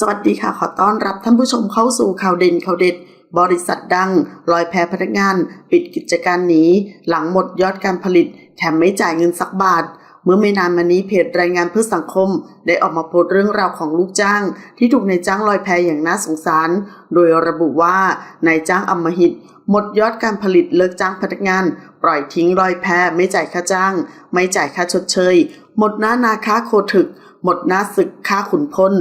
สวัสดีค่ะ ขอต้อนรับท่านผู้ชมเข้าสู่ข่าวเด่นข่าวเด็ด บริษัทดัง ลอยแพพนักงาน ปิดกิจการหนีหลังหมดยอดการผลิต แถมไม่จ่ายเงินสักบาท เมื่อไม่นานมานี้เพจรายงานเพื่อสังคม ได้ออกมาโพสต์เรื่องราวของลูกจ้าง ที่ถูกนายจ้างลอยแพอย่างน่าสงสาร โดยระบุว่านายจ้างอำมหิต หมดยอดการผลิตเลิกจ้างพนักงาน ปล่อยทิ้งลอยแพไม่จ่ายค่าจ้าง ไม่จ่ายค่าชดเชย หมดหน้านาค้าโคถึก หมดหน้าศึกค่าขุนพล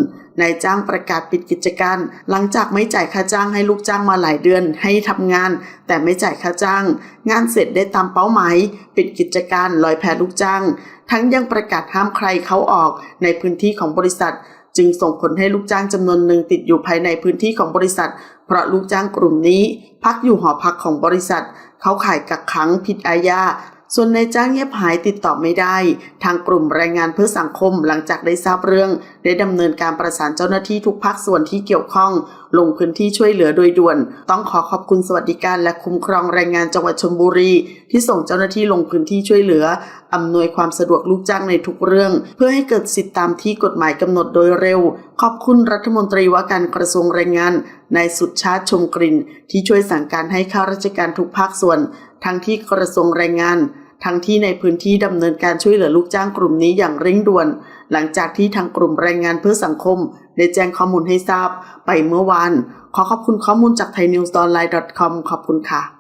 นายจ้างประกาศปิดกิจการ หลังจากไม่จ่ายค่าจ้างให้ลูกจ้างมาหลายเดือนให้ทำงาน แต่ไม่จ่ายค่าจ้าง งานเสร็จได้ตามเป้าหมาย ปิดกิจการลอยแพลูกจ้าง ทั้งยังประกาศห้ามใครเข้าออกในพื้นที่ของบริษัท จึงส่งผลให้ลูกจ้างจำนวนหนึ่งติดอยู่ภายในพื้นที่ของบริษัท เพราะลูกจ้างกลุ่มนี้ พักอยู่หอพักของบริษัท เขาขายกักขังผิดอาญา ส่วนนายจ้างเงียบหายติดต่อไม่ได้ ทางกลุ่มแรงงานเพื่อสังคมหลังจากได้ทราบเรื่อง ได้ดำเนินการประสานเจ้าหน้าที่ทุกภาคส่วนที่เกี่ยวข้อง ลงพื้นที่ช่วยเหลือโดยด่วน ต้องขอขอบคุณสวัสดิการและคุ้มครองแรงงานจังหวัดชลบุรี ที่ส่งเจ้าหน้าที่ลงพื้นที่ช่วยเหลืออำนวยความสะดวกลูกจ้างในทุกเรื่อง เพื่อให้เกิดสิทธิตามที่กฎหมายกำหนดโดยเร็ว ขอบคุณรัฐมนตรีว่าการกระทรวงแรงงานนายสุดชาติชมกลิ่นที่ช่วยสั่งการให้ข้าราชการทุกภาคส่วน ทั้งที่กระทรวงแรงงาน ทั้งที่ในพื้นที่ดำเนินการช่วยเหลือลูกจ้างกลุ่มนี้อย่างเร่งด่วน หลังจากที่ทางกลุ่มแรงงานเพื่อสังคม ได้แจ้งข้อมูลให้ทราบไปเมื่อวาน ขอขอบคุณข้อมูลจาก thainews online com ขอบคุณค่ะ